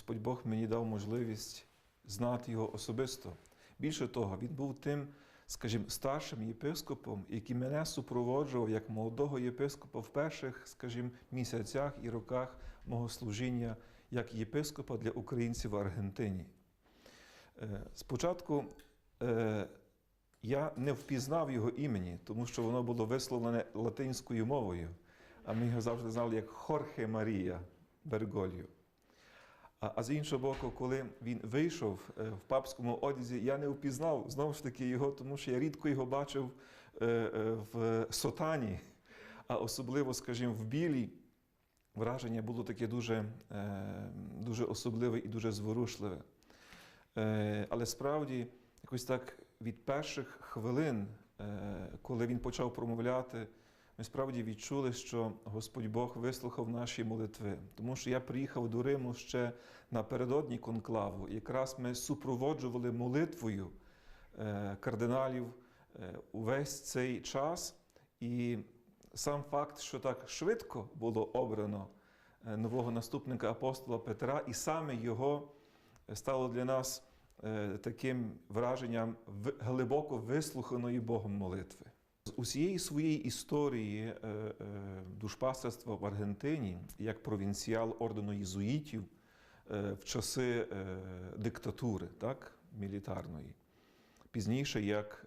Господь Бог мені дав можливість знати його особисто. Більше того, він був тим, скажімо, старшим єпископом, який мене супроводжував як молодого єпископа в перших, скажімо, місяцях і роках мого служіння як єпископа для українців в Аргентині. Е, Спочатку е, я не впізнав його імені, тому що воно було висловлене латинською мовою, а ми його завжди знали як Хорхе Марія Бергольо. А, а з іншого боку, коли він вийшов е, в папському одязі, я не впізнав знову ж таки його, тому що я рідко його бачив е, е, в сотані, а особливо, скажімо, в білій. Враження було таке дуже, дуже особливе і дуже зворушливе. Але справді, якось так від перших хвилин, коли він почав промовляти, ми справді відчули, що Господь Бог вислухав наші молитви. Тому що я приїхав до Риму ще напередодні конклаву. і Якраз ми супроводжували молитвою е, кардиналів е, увесь цей час. І сам факт, що так швидко було обрано е, нового наступника апостола Петра, і саме його стало для нас таким враженням глибоко вислуханої Богом молитви. З усієї своєї історії е, е, душпастерства в Аргентині, як провінціал ордену єзуїтів е, в часи диктатури, так, мілітарної. Пізніше, як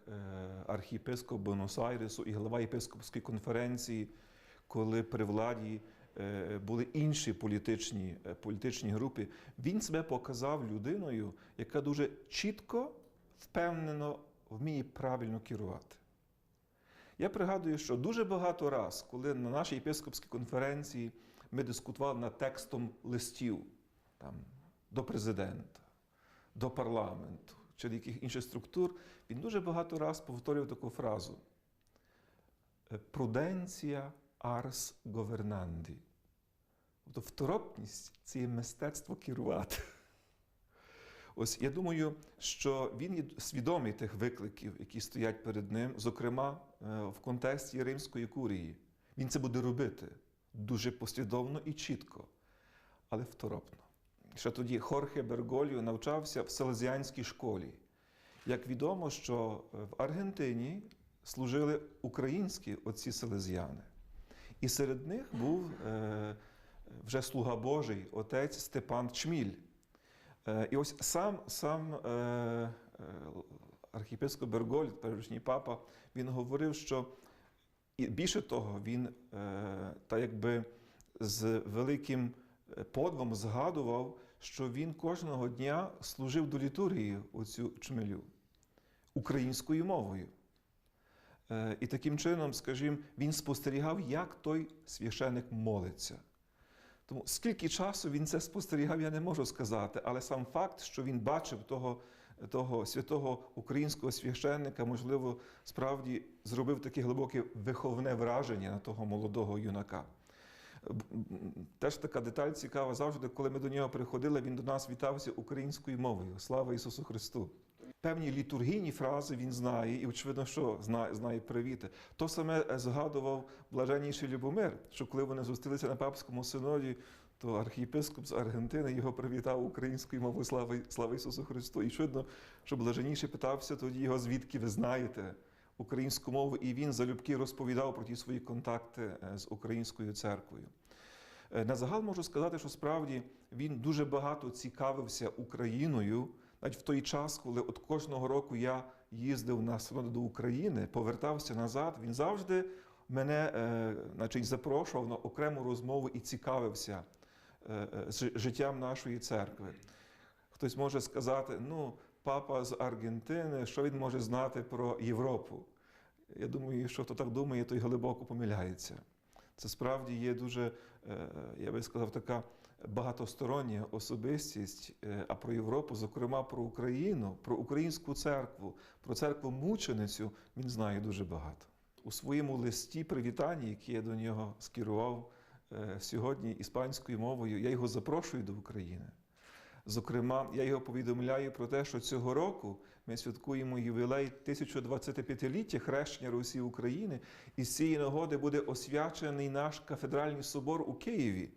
архієпископ Бонос-Айресу і голова єпископської конференції, коли при владі були інші політичні, політичні групи, він себе показав людиною, яка дуже чітко, впевнено вміє правильно керувати. Я пригадую, що дуже багато раз, коли на нашій єпископській конференції ми дискутували над текстом листів там, до президента, до парламенту чи до яких інших структур, він дуже багато раз повторював таку фразу: Пруденція арс говернанді. Тобто второпність це є мистецтво керувати. Ось я думаю, що він свідомий тих викликів, які стоять перед ним, зокрема е, в контексті римської курії. Він це буде робити дуже послідовно і чітко, але второпно. Ще тоді Хорхе Бергольо навчався в селезіанській школі. Як відомо, що в Аргентині служили українські отці селезіани. І серед них був е, вже слуга Божий, отець Степан Чміль. Е, І ось сам сам е, е, архіпископ Берголь, теперішній папа, він говорив, що і більше того, він е, та якби з великим подвом згадував, що він кожного дня служив до літургії оцю чмелю українською мовою. Е, І таким чином, скажімо, він спостерігав, як той священик молиться. Тому скільки часу він це спостерігав, я не можу сказати, але сам факт, що він бачив того, того святого українського священника, можливо, справді зробив таке глибоке виховне враження на того молодого юнака. Теж така деталь цікава завжди, коли ми до нього приходили, він до нас вітався українською мовою. Слава Ісусу Христу! Певні літургійні фрази він знає, і очевидно, що знає, знає привіти. То саме згадував блаженніший Любомир, що коли вони зустрілися на папському синоді, то архієпископ з Аргентини його привітав українською мовою слава, слава Ісусу Христу. І чудно, що блаженніший питався тоді його, звідки ви знаєте українську мову, і він залюбки розповідав про ті свої контакти е, з українською церквою. Е, На загал можу сказати, що справді він дуже багато цікавився Україною, навіть в той час, коли от кожного року я їздив на синоди до України, повертався назад, він завжди мене е, значить, запрошував на окрему розмову і цікавився е, е, з життям нашої церкви. Хтось може сказати, ну, папа з Аргентини, що він може знати про Європу? Я думаю, що хто так думає, той глибоко помиляється. Це справді є дуже, е, я би сказав, така багатостороння особистість, е, а про Європу, зокрема про Україну, про українську церкву, про церкву мученицю, він знає дуже багато. У своєму листі привітання, який я до нього скерував е, сьогодні іспанською мовою, я його запрошую до України. Зокрема, я його повідомляю про те, що цього року ми святкуємо ювілей 1025-ліття хрещення Росії України, і з цієї нагоди буде освячений наш кафедральний собор у Києві.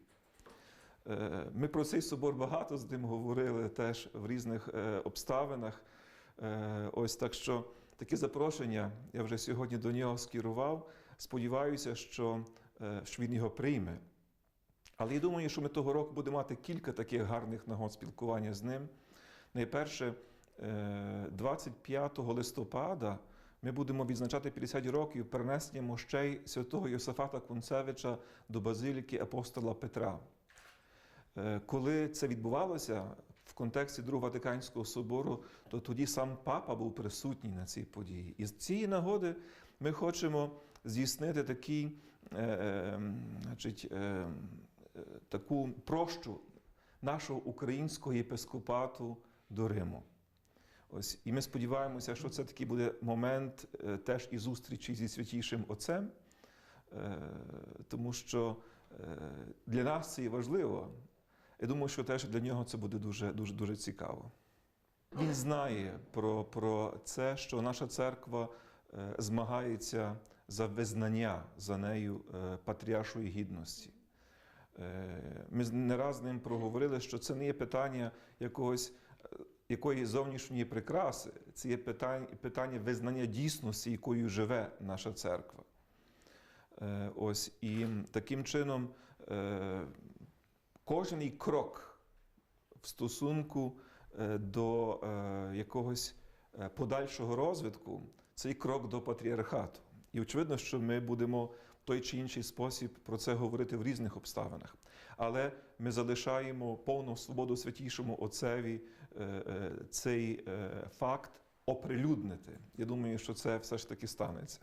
Е, Ми про цей собор багато з ним говорили теж в різних е, обставинах. Е, Ось так що таке запрошення я вже сьогодні до нього скерував. Сподіваюся, що, що він його прийме. Але я думаю, що ми того року будемо мати кілька таких гарних нагод спілкування з ним. Найперше, 25 листопада ми будемо відзначати 50 років перенесення мощей святого Йосифата Кунцевича до базиліки апостола Петра. Е, Коли це відбувалося в контексті Другого Ватиканського собору, то тоді сам папа був присутній на цій події. І з цієї нагоди ми хочемо здійснити такий, е, е, значить, е, е, таку прощу нашого українського єпископату до Риму. Ось, і ми сподіваємося, що це такий буде момент е, теж і зустрічі зі святішим Отцем, е, тому що е, для нас це є важливо. Я думаю, що теж для нього це буде дуже, дуже, дуже цікаво. Він знає про, про це, що наша церква змагається за визнання за нею патріаршої гідності. Ми не раз з ним проговорили, що це не є питання якогось, якої зовнішньої прикраси, це є питання, питання визнання дійсності, якою живе наша церква. Е, Ось і таким чином е, кожен крок в стосунку е, до якогось подальшого розвитку це крок до патріархату. І очевидно, що ми будемо той чи інший спосіб про це говорити в різних обставинах. Але ми залишаємо повну свободу святішому Отцеві е, е, цей е, факт оприлюднити. Я думаю, що це все ж таки станеться.